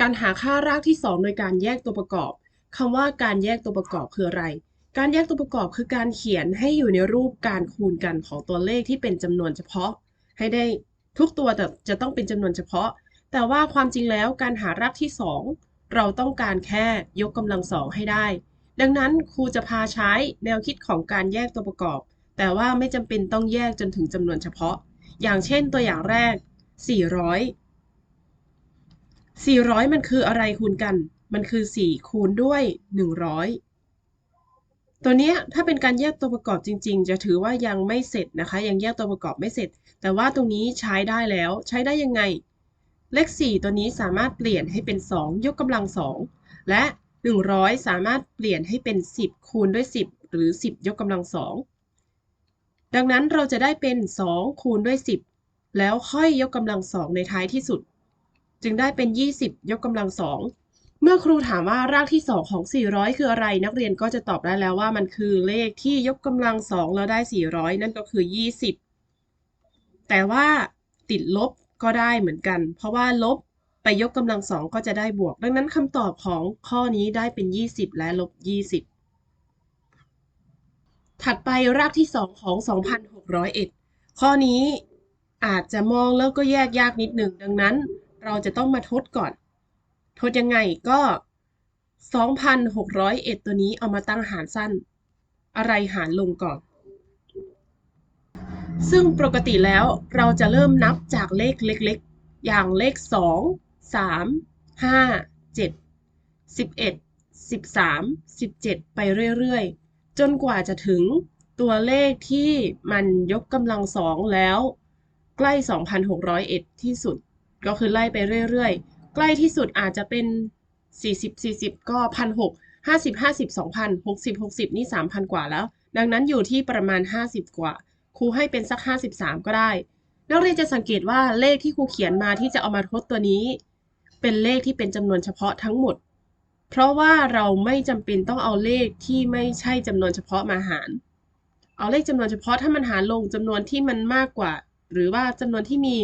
การหาค่ารากที่ 2 โดยการแยกตัวประกอบคำว่าการแยกตัวประกอบคืออะไร การแยกตัวประกอบคือการเขียนให้อยู่ในรูปการคูณกันของตัวเลขที่เป็นจำนวนเฉพาะ ให้ได้ทุกตัวแต่จะต้องเป็นจำนวนเฉพาะ แต่ว่าความจริงแล้วการหารากที่ 2 เราต้องการแค่ยกกำลังสองให้ได้ ดังนั้นครูจะพาใช้แนวคิดของการแยกตัวประกอบ แต่ว่าไม่จำเป็นต้องแยกจนถึงจำนวนเฉพาะ อย่างเช่นตัวอย่างแรก 400 400 มันคืออะไรคูณกัน มันคือ 4 คูณด้วย 100 ตัวนี้ถ้าเป็นการแยกตัวประกอบจริง ๆ จะถือว่ายังไม่เสร็จนะคะ ยังแยกตัวประกอบไม่เสร็จ แต่ว่าตรงนี้ใช้ได้แล้ว ใช้ได้ยังไง เลข 4 ตัวนี้สามารถเปลี่ยนให้เป็น 2 ยกกำลัง 2 และ 100 สามารถเปลี่ยนให้เป็น 10 คูณด้วย 10 หรือ 10 ยกกำลัง 2 ดังนั้นเราจะได้เป็น 2 คูณด้วย 10 แล้วค่อยยกกำลัง 2 ในท้ายที่สุด จึงได้เป็น 20 ยกกำลัง2เมื่อครูถามว่ารากที่ 2 ของ 400 คืออะไร นักเรียนก็จะตอบได้แล้วว่ามันคือเลขที่ยกกำลัง2แล้วได้ 400 นั่นก็คือ 20 แต่ว่าติดลบก็ได้เหมือนกัน เพราะว่าลบไปยกกำลัง2ก็จะได้บวก ดังนั้นคำตอบของข้อนี้ได้เป็น 20 และลบ 20 ถัดไปรากที่ 2 ของ 2,601 ข้อนี้อาจจะมองแล้วก็แยกยากนิดหนึ่งดังนั้น เราจะต้องมาทดก่อน ทดยังไงก็ 2,601 ตัวนี้เอามาตั้งหารสั้น อะไรหารลงก่อน ซึ่งปกติแล้วเราจะเริ่มนับจากเลขเล็กๆ อย่างเลข 2 3 5 7 11 13 17 ไปเรื่อยๆ จนกว่าจะถึงตัวเลขที่มันยกกำลังสองแล้ว ใกล้ 2,601 ที่สุด ก็คือไล่ไปเรื่อยๆ ใกล้ที่สุดอาจจะเป็น 40 40 ก็1,600 50 50 2,000 60 60นี่3,000กว่าแล้ว ดังนั้นอยู่ที่ประมาณ50กว่า ครูให้เป็นสัก53ก็ได้ นักเรียนจะสังเกตว่าเลขที่ครูเขียนมาที่จะเอามาทดตัวนี้ เป็นเลขที่เป็นจำนวนเฉพาะทั้งหมด เพราะว่าเราไม่จำเป็นต้องเอาเลขที่ไม่ใช่จำนวนเฉพาะมาหาร เอาเลขจำนวนเฉพาะถ้ามันหารลงจำนวนที่มันมากกว่า หรือว่าจำนวนที่มี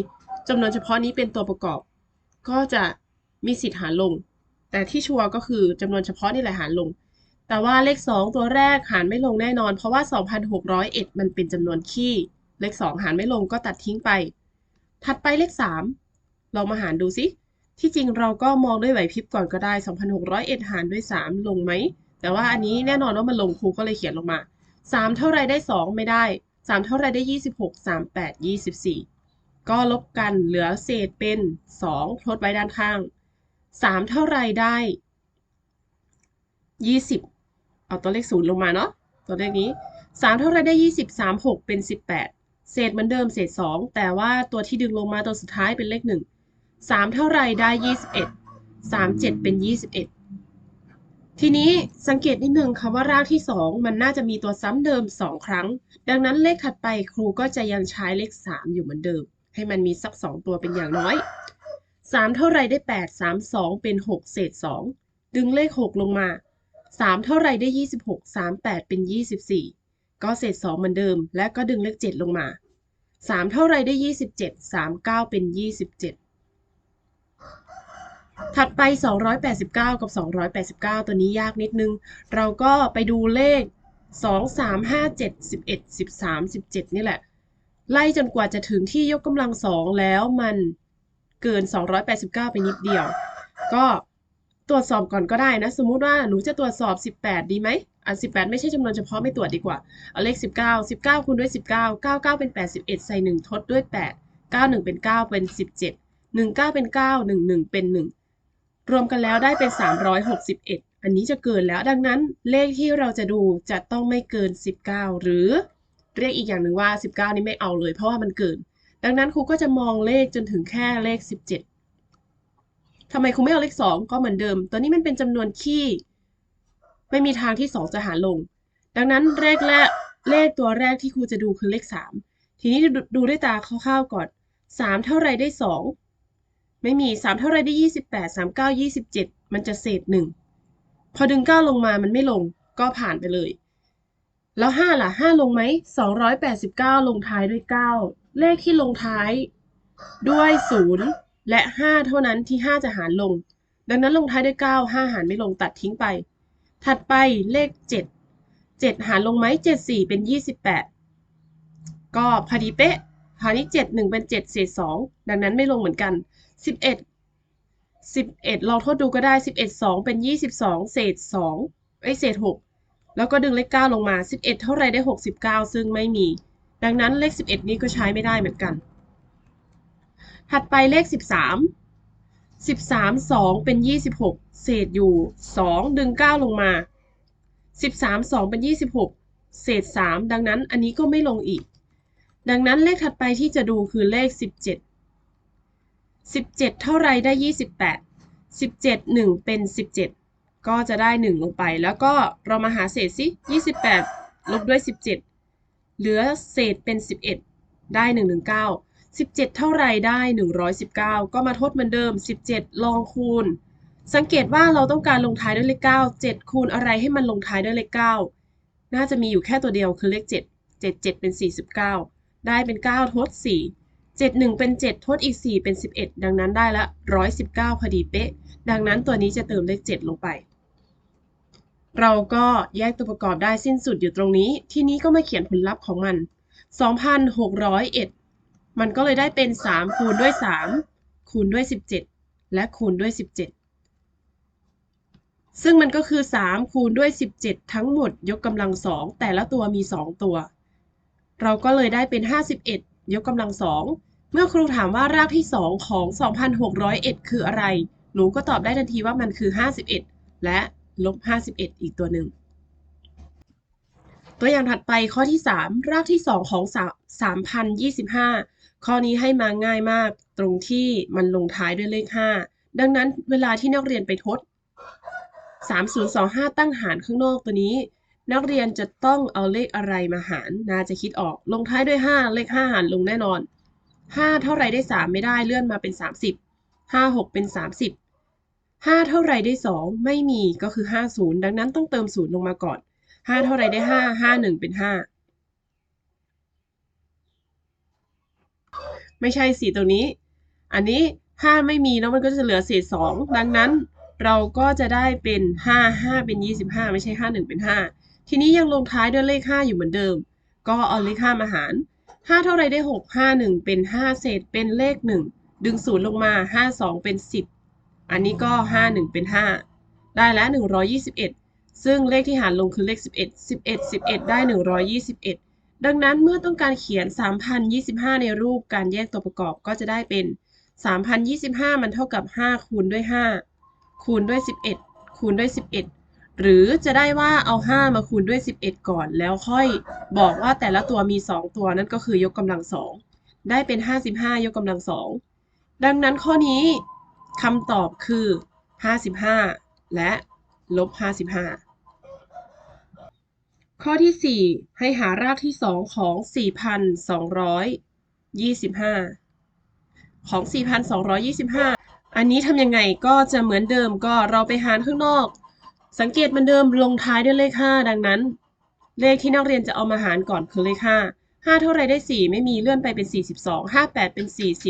จำนวนเฉพาะนี้เป็นตัวประกอบ ก็จะมีสิทธิ์หารลง แต่ที่ชัวร์ก็คือจำนวนเฉพาะนี่แหละหารลง แต่ว่าเลข 2 ตัวแรกหารไม่ลงแน่นอน เพราะว่า 2,601 มันเป็นจำนวนคี่เลข 2 หารไม่ลงก็ตัดทิ้งไป ถัดไปเลข3ลองมาหารดูสิที่จริงเราก็มองด้วยไหวพริบก่อนก็ได้ 2,601 หารด้วย 3 ลงไหม แต่ว่าอันนี้แน่นอนว่ามันลงครูก็เลยเขียนลงมา 3 เท่าไรได้ 2 ไม่ได้ 3 เท่าไรได้ 26 38 24 ก็ลบกันเหลือเศษเป็น2ทดไว้ด้านข้าง 3 เท่าไรได้ 20 เอาตัวเลขศูนย์ลงมาเนาะตัวเลขนี้ 3 เท่าไรได้ 20 3 6 เป็น 18 เศษเหมือนเดิมเศษ 2 แต่ว่าตัวที่ดึงลงมาตัวสุดท้ายเป็นเลข 1 3 เท่าไรได้ 21 3 7 เป็น 21ทีนี้สังเกตนิดนึงค่ะว่ารากที่ 2 มันน่าจะมีตัวซ้ำเดิม 2 ครั้ง ดังนั้นเลขถัดไปครูก็จะยังใช้เลข 3 อยู่เหมือนเดิม ให้มันมีสักสองตัวเป็นอย่างน้อยสามเท่าไรได้แปดสามสองเป็นหกเศษสองดึงเลขหกลงมาสามเท่าไรได้ยี่สิบหกสามแปดเป็นยี่สิบสี่ก็เศษสองเหมือนเดิม และก็ดึงเลขเจ็ดลงมาสามเท่าไรได้ยี่สิบเจ็ดสามเก้าเป็นยี่สิบเจ็ดถัดไป 289 กับ 289 ตัวนี้ยากนิดนึง เราก็ไปดูเลข 2 3 5 7 11 13 17 นี่แหละ ไล่จนกว่าจะถึงที่ยกกำลังสองแล้วมันเกิน 289 ไปนิดเดียว ก็ตรวจสอบก่อนก็ได้นะ สมมุติว่าหนูจะตรวจสอบ 18 ดีไหมอะ18 ไม่ใช่จำนวนเฉพาะไม่ตรวจดีกว่า เอาเลข 19 19 คูณด้วย 19 99 เป็น 81 ใส่ 1 ทดด้วย 8 91 เป็น 9 เป็น 17 19 เป็น 9 11 เป็น 1 รวมกันแล้วได้เป็น 361 อันนี้จะเกินแล้วดังนั้นเลขที่เราจะดูจะต้องไม่เกิน 19 หรือ เรียกอีกอย่างหนึ่งว่า 19 นี้ไม่เอาเลย เพราะว่ามันเกิน ดังนั้นครูก็จะมองเลขจนถึงแค่เลข 17ทำไมครูไม่เอาเลข 2 ก็เหมือนเดิมตัวนี้มันเป็นจำนวนคี่ ไม่มีทางที่ 2 จะหารลง ดังนั้นเลขแรกเลขตัวแรกที่ครูจะดูคือเลข 3 ทีนี้ดูดูด้วยตาคร่าวๆก่อน 3 เท่าไรได้ 2 ไม่มี 3 เท่าไรได้ 28 39 27 มันจะเศษ 1 พอดึง 9 ลงมามันไม่ลงก็ผ่านไปเลย แล้ว5ล่ะ5ลงไหม289ลงท้ายด้วย9เลขที่ลงท้ายด้วย0และ5เท่านั้นที่5จะหารลง ดังนั้นลงท้ายด้วย9 5หารไม่ลงตัดทิ้งไป ถัดไปเลข7 7หารลงไหม7 4เป็น28ก็พอดีเป๊ะคราวนี้7 1เป็น7เศษ2ดังนั้นไม่ลงเหมือนกัน11 11ลองทดดูก็ได้11 2เป็น22เศษ2เอ้ยเศษ6 แล้วก็ดึงเลข 9 ลงมา 11 เท่าไรได้ 69 ซึ่งไม่มี ดังนั้นเลข 11 นี้ก็ใช้ไม่ได้เหมือนกัน ถัดไปเลข 13 13 2 เป็น 26 เศษอยู่ 2 ดึง 9 ลงมา 13 2 เป็น 26 เศษ 3 ดังนั้นอันนี้ก็ไม่ลงอีก ดังนั้นเลขถัดไปที่จะดูคือเลข 17 17 เท่าไรได้ 28 17 1 เป็น 17 ก็จะได้ 1 ลงไป แล้วก็เรามาหาเศษสิ28 ลบด้วย 17 เหลือเศษเป็น 11 ได้ 119 17 เท่าไรได้ 119 ก็มาทดเหมือนเดิม 17 ลองคูณ สังเกตว่าเราต้องการลงท้ายด้วยเลข 9 7 คูณอะไรให้มันลงท้ายด้วยเลข 9 น่าจะมีอยู่แค่ตัวเดียวคือเลข 7 7 7 เป็น 49 ได้เป็น 9 ทด 4 7 1 เป็น 7 ทดอีก 4 เป็น 11 ดังนั้นได้ละ 119 พอดีเป๊ะ ดังนั้นตัวนี้จะเติมเลข 7 ลงไป เราก็แยกตัวประกอบได้สิ้นสุดอยู่ตรงนี้ ทีนี้ก็มาเขียนผลลัพธ์ของมัน 2,601 มันก็เลยได้เป็น 3 คูณด้วย 3 คูณด้วย 17 และคูณด้วย 17 ซึ่งมันก็คือ 3 คูณด้วย 17 ทั้งหมดยกกำลัง 2 แต่ละตัวมี 2 ตัว เราก็เลยได้เป็น 51 ยกกำลัง 2 เมื่อครูถามว่ารากที่ 2 ของ 2,601 คืออะไร หนูก็ตอบได้ทันทีว่ามันคือ 51 และ ลบ51 อีกตัวหนึ่ง ตัวอย่างถัดไปข้อที่ 3 รากที่ 2 ของ 3,025 ข้อนี้ให้มาง่ายมากตรงที่มันลงท้ายด้วยเลข 5 ดังนั้นเวลาที่นักเรียนไปทด 3025 ตั้งหารข้างนอกตัวนี้ นักเรียนจะต้องเอาเลขอะไรมาหารน่าจะคิดออกลงท้ายด้วย 5 เลข 5 หารลงแน่นอน 5 เท่าไรได้ 3 ไม่ได้เลื่อนมาเป็น 30 5 6 เป็น 30 5 เท่าไรได้ 2 ไม่มีก็คือ 50 ดังนั้นต้องเติม 0 ลงมาก่อน 5 เท่าไรได้ 5 5 1 เป็น 5 ไม่ใช่สีตัวนี้ อันนี้ 5 ไม่มีแล้วมันก็จะเหลือเศษ 2 ดังนั้นเราก็จะได้เป็น 5 5 เป็น 25 ไม่ใช่ 5 1 เป็น 5 ทีนี้ยังลงท้ายด้วยเลข 5 อยู่เหมือนเดิม ก็เอาเลข 5 มาหาร 5 เท่าไรได้ 6 5 1 เป็น 5 เศษเป็นเลข 1 ดึง 0 ลงมา 5 2 เป็น 10 อันนี้ก็ 5 1 เป็น 5 ได้แล้ว 121 ซึ่งเลขที่หารลงคือเลข 11 11 11 ได้ 121 ดังนั้นเมื่อต้องการเขียน 3,025 ในรูปการแยกตัวประกอบก็จะได้เป็น 3,025 มันเท่ากับ 5 คูณด้วย 5 คูณด้วย 11 คูณด้วย 11 หรือจะได้ว่าเอา 5 มาคูณด้วย 11 ก่อน แล้วค่อยบอกว่าแต่ละตัวมี 2 ตัวนั่นก็คือยกกำลัง 2 ได้เป็น 55 ยกกำลัง 2 ดังนั้นข้อนี้ คำตอบคือ 55 และลบ 55 ข้อที่ 4 ให้หารากที่ 2 ของ 4,225 ของ 4,225 อันนี้ทำยังไงก็จะเหมือนเดิมก็เราไปหารข้างนอก สังเกตมือนเดิมลงท้ายด้วยเลข 5 ดังนั้น เลขที่นักเรียนจะเอามาหารก่อนคือเลข 5 5 เท่าไรได้ 4 ไม่มีเลื่อนไปเป็น 42 58 เป็น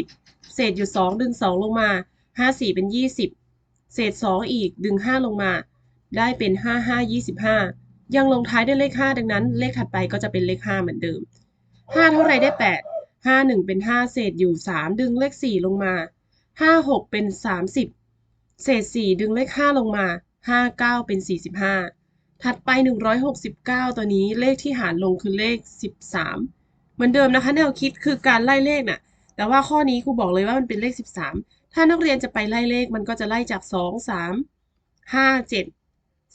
40 เศษอยู่ 2 ดึง 2 ลงมา 54เป็น20เศษ2อีกดึง5ลงมา ได้เป็น55 25ยังลงท้ายด้วยเลข5ดังนั้น เลขถัดไปก็จะเป็นเลข5เหมือนเดิม5เท่าไรได้8 5 1เป็น5เศษอยู่3ดึงเลข4ลงมา5 6เป็น30เศษ4ดึงเลข5ลงมา5 9เป็น45ถัดไป 169 ตัวนี้เลขที่หารลงคือเลข 13 เหมือนเดิมนะคะแนวคิดคือการไล่เลขน่ะ แต่ว่าข้อนี้ครูบอกเลยว่ามันเป็นเลข 13 ถ้านักเรียนจะไปไล่เลขมันก็จะไล่จาก 2 3 5 7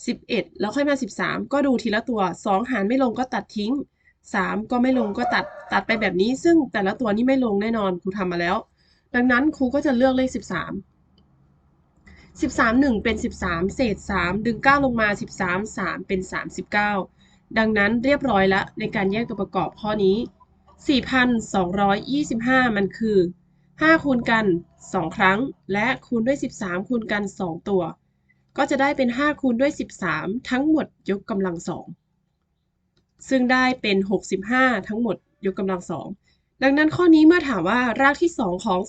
11 แล้วค่อยมา 13 ก็ดูทีละตัว 2 หารไม่ลงก็ตัดทิ้ง 3 ก็ไม่ลงก็ตัดตัดไปแบบนี้ ซึ่งแต่ละตัวนี้ไม่ลงแน่นอนครูทำมาแล้ว ดังนั้นครูก็จะเลือกเลข 13 13 1 เป็น 13 เศษ 3 ดึง 9 ลงมา 13 3 เป็น 39 ดังนั้นเรียบร้อยแล้วในการแยกตัวประกอบข้อนี้ 4,225 มันคือ 5 คูณกัน 2 ครั้ง และคูณด้วย 13 คูณกัน 2 ตัว ก็จะได้เป็น 5 คูณด้วย 13 ทั้งหมดยกกำลัง 2 ซึ่งได้เป็น 65 ทั้งหมดยกกำลัง 2 ดังนั้นข้อนี้เมื่อถามว่ารากที่ 2 ของ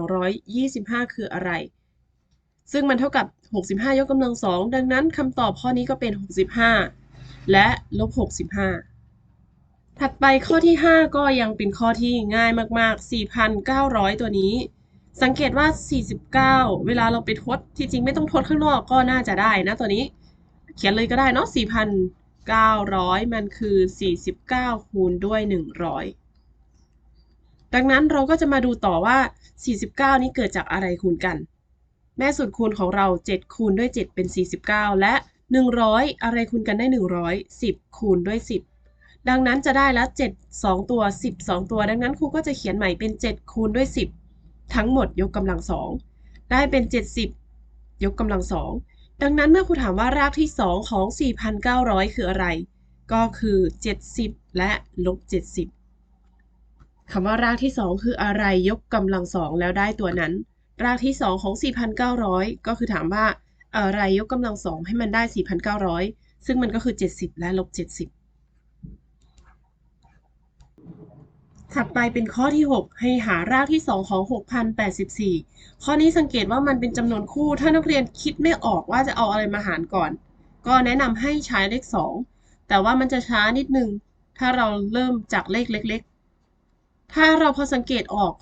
4,225 คืออะไร ซึ่งมันเท่ากับ 65 ยกกำลังสองดังนั้นคำตอบข้อนี้ก็เป็น 65 และลบ 65 ถัดไปข้อที่ 5 ก็ยังเป็นข้อที่ง่ายมาก ๆ 4,900 ตัวนี้ สังเกตว่า 49 เวลาเราไปทด ที่จริงไม่ต้องทดข้างนอกก็น่าจะได้นะตัวนี้ เขียนเลยก็ได้เนาะ4,900 มันคือ 49 คูณด้วย 100 ดังนั้นเราก็จะมาดูต่อว่า 49 นี้เกิดจากอะไรคูณกัน แม่สุดคูณของเรา 7 คูณด้วย 7 เป็น 49 และ 100 อะไรคูณกันได้ 100 10 คูณด้วย 10 ดังนั้นจะได้แล้ว7 2 ตัว 10 2 ตัว ดังนั้นครูก็จะเขียนใหม่เป็น 7 คูณด้วย 10 ทั้งหมดยกกำลังสองได้เป็น 70 ยกกำลังสองดังนั้นเมื่อครูถามว่ารากที่ 2 ของ 4,900 คืออะไร ก็คือ 70 และลบ 70คำว่ารากที่ 2 คืออะไรยกกำลังสองแล้วได้ตัวนั้น รากที่ 2 ของ 4,900 ก็คือถามว่าอะไรยกกำลังสองให้มันได้ 4,900 ซึ่งมันก็คือ 70 และลบ 70 ถัดไปเป็นข้อที่ 6 ให้หารากที่ 2 ของ 6,084 ข้อนี้สังเกตว่ามันเป็นจำนวนคู่ ถ้านักเรียนคิดไม่ออกว่าจะเอาอะไรมาหารก่อน ก็แนะนำให้ใช้เลข 2 แต่ว่ามันจะช้านิดนึง ถ้าเราเริ่มจากเลขเล็ก ๆ ถ้าเราพอสังเกตออก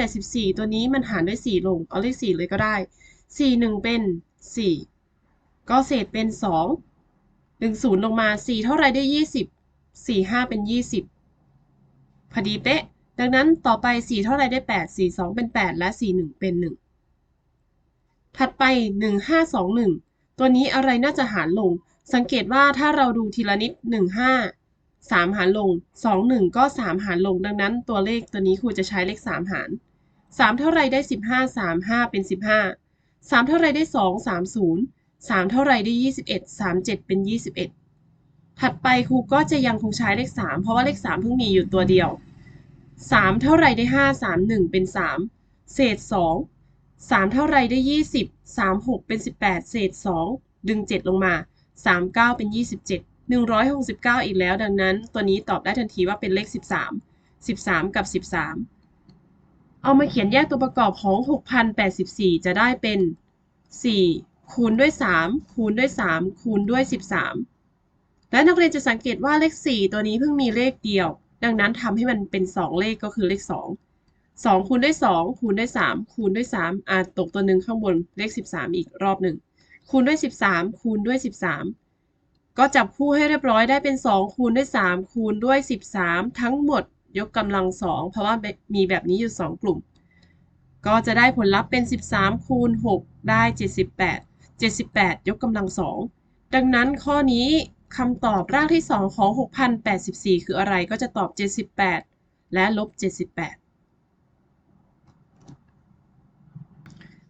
6,084 ตัวนี้มันหารด้วย 4 ลง เอาเลข 4 เลยก็ได้ 4 1 เป็น 4 ก็เศษเป็น2ดึง0ลงมา 4 เท่าไรได้ 20 4 5 เป็น 20 พอดีเป๊ะ ดังนั้นต่อไป 4 เท่าไรได้ 8 4 2 เป็น 8 และ 4 1 เป็น 1 ถัดไป 1 5 2 1 ตัวนี้อะไรน่าจะหารลง สังเกตว่าถ้าเราดูทีละนิด 1 5 3 หารลง 2 1 ก็ 3 หารลง ดังนั้นตัวเลขตัวนี้ครูจะใช้เลข 3 หาร 3 เท่าไรได้ 15 3 5 เป็น 15 3 เท่าไรได้ 2 3 0 3 เท่าไรได้ 21 3 7 เป็น 21 ถัดไปครูก็จะยังคงใช้เลข 3 เพราะว่าเลข 3 เพิ่งมีอยู่ตัวเดียว 3 เท่าไรได้ 5 3 1 เป็น 3 เศษ 2 3 เท่าไรได้ 20 3 6 เป็น 18 เศษ 2 ดึง 7 ลงมา 3 9 เป็น 27 169 อีกแล้วดังนั้น ตัวนี้ตอบได้ทันทีว่าเป็นเลข 13 13 กับ 13 เอามาเขียนแยกตัวประกอบของ 6,084 จะได้เป็น 4 คูณด้วย 3 คูณด้วย 3 คูณด้วย 13 และนักเรียนจะสังเกตว่าเลข 4 ตัวนี้เพิ่งมีเลขเดียว ดังนั้นทำให้มันเป็น 2 เลขก็คือเลข 2 2คูณด้วย2คูณด้วย3คูณด้วย3อาจตกตัวหนึ่งข้างบนเลข 13 อีกรอบหนึ่งคูณด้วย 13 คูณด้วย 13 ก็จับคู่ให้เรียบร้อยได้เป็น 2 คูณด้วย 3 คูณด้วย 13 ทั้งหมดยกกำลัง 2 เพราะว่ามีแบบนี้อยู่ 2 กลุ่ม ก็จะได้ผลลัพธ์เป็น 13 คูณ 6 ได้ 78 78 ยกกำลัง 2 ดังนั้นข้อนี้ คำตอบรากที่ 2 ของ 6,084 คืออะไรก็จะตอบ 78 และลบ 78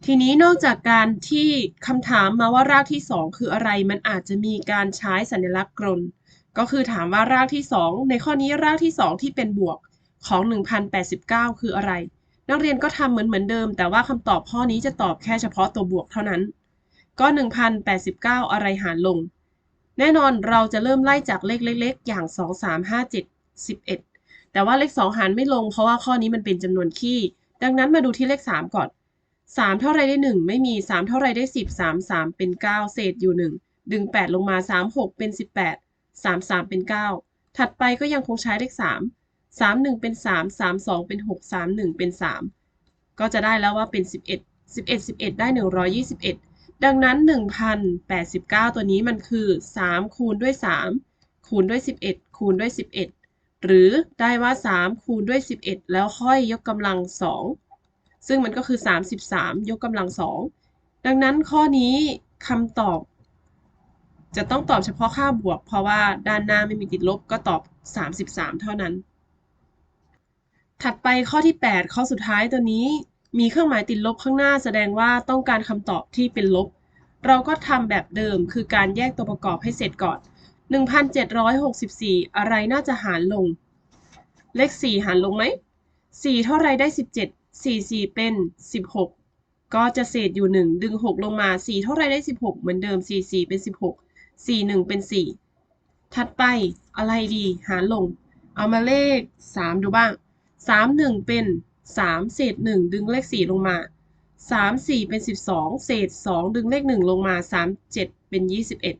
ทีนี้นอกจากการที่คำถามมาว่ารากที่ 2 คืออะไร มันอาจจะมีการใช้สัญลักษณ์กลนก็คือถามว่ารากที่ 2 ในข้อนี้รากที่ 2 ที่เป็นบวกของ 1089 คืออะไร นักเรียนก็ทำเหมือนเหมือนเดิม แต่ว่าคำตอบข้อนี้จะตอบแค่เฉพาะตัวบวกเท่านั้น ก็ 1089 อะไรหารลง แน่นอนเราจะเริ่มไล่จากเลขเล็ก ๆ อย่าง 2 3 5 7 11 แต่ว่าเลข 2 หารไม่ลงเพราะว่าข้อนี้มันเป็นจำนวนคี่ ดังนั้นมาดูที่เลข 3 ก่อน 3 เท่าไรได้ 1 ไม่มี 3 เท่าไรได้ 10 3 3 เป็น 9 เศษอยู่ 1 ดึง 8 ลงมา 3 6 เป็น 18 3 3 เป็น 9 ถัดไปก็ยังคงใช้เลข 3 3 1 เป็น 3 3 2 เป็น 6 3 1 เป็น 3 ก็จะได้แล้วว่าเป็น 11 11 11 ได้ 121 ดังนั้น 1,089 ตัวนี้มันคือ 3 คูณด้วย 3 คูณด้วย 11 คูณด้วย 11 หรือได้ว่า 3 คูณด้วย 11 แล้วค่อยยกกำลัง 2 ซึ่งมันก็คือ 33 ยกกำลัง 2 ดังนั้นข้อนี้คำตอบ จะต้องตอบเฉพาะค่าบวก เพราะว่าด้านหน้าไม่มีติดลบก็ตอบ 33 เท่านั้น ถัดไปข้อที่ 8 ข้อสุดท้ายตัวนี้ มีเครื่องหมายติดลบข้างหน้าแสดงว่าต้องการคำตอบที่เป็นลบ เราก็ทำแบบเดิมคือการแยกตัวประกอบให้เสร็จก่อน 1764 อะไรน่าจะหารลง เลข 4 หารลงไหม 4 เท่าไรได้ 17 4 4 เป็น 16 ก็จะเศษอยู่ 1 ดึง 6 ลงมา 4 เท่าไรได้ 16 เหมือนเดิม 4 4 เป็น 16 4 1 เป็น 4 ถัดไปอะไรดี หารลง เอามาเลข 3 ดูบ้าง 3 1 เป็น 3เศษ1ดึงเลข4ลงมา3 4เป็น12เศษ2ดึงเลข1ลงมา3 7เป็น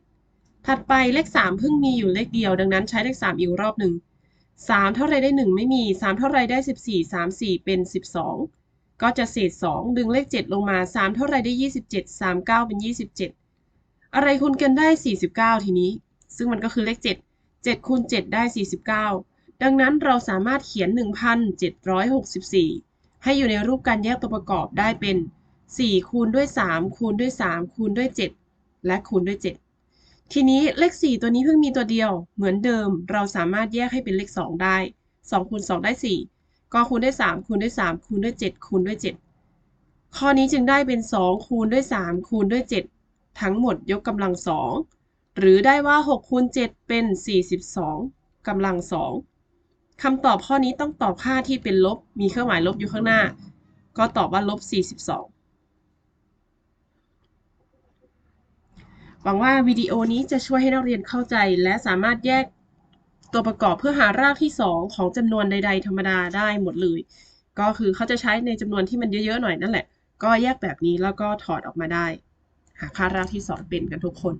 21ถัดไปเลข3เพิ่งมีอยู่เลขเดียว ดังนั้นใช้เลข3อีกรอบหนึ่ง3เท่าไรได้1ไม่มี3เท่าไรได้14 3 4เป็น12ก็จะเศษ2ดึงเลข7ลงมา3เท่าไรได้27 3 9เป็น27อะไรคูณกันได้49ทีนี้ ซึ่งมันก็คือเลข7 7คูณ7ได้49 ดังนั้นเราสามารถเขียน 1,764 ให้อยู่ในรูปการแยกตัวประกอบได้เป็น 4 คูณด้วย 3 คูณด้วย 3 คูณด้วย 7 และคูณด้วย 7 ทีนี้เลข 4 ตัวนี้เพิ่งมีตัวเดียว เหมือนเดิม เราสามารถแยกให้เป็นเลข 2 ได้ 2 คูณ 2 ได้ 4 ก็คูณด้วย 3 คูณด้วย 3 คูณด้วย 7 คูณด้วย 7 ข้อนี้จึงได้เป็น 2 คูณด้วย 3 คูณด้วย 7 ทั้งหมดยกกำลัง 2 หรือได้ว่า 6 คูณ 7 เป็น 42กำลัง 2 คำตอบข้อนี้ต้องตอบค่าที่เป็นลบ มีเครื่องหมายลบอยู่ข้างหน้า ก็ตอบว่าลบ 42 หวังว่าวิดีโอนี้จะช่วยให้นักเรียนเข้าใจ และสามารถแยกตัวประกอบเพื่อหารากที่ 2 ของจำนวนใด ๆ ธรรมดาได้หมดเลย ก็คือเขาจะใช้ในจำนวนที่มันเยอะๆหน่อยนั่นแหละ ก็แยกแบบนี้แล้วก็ถอดออกมาได้ หาค่ารากที่ 2 เป็นกันทุกคน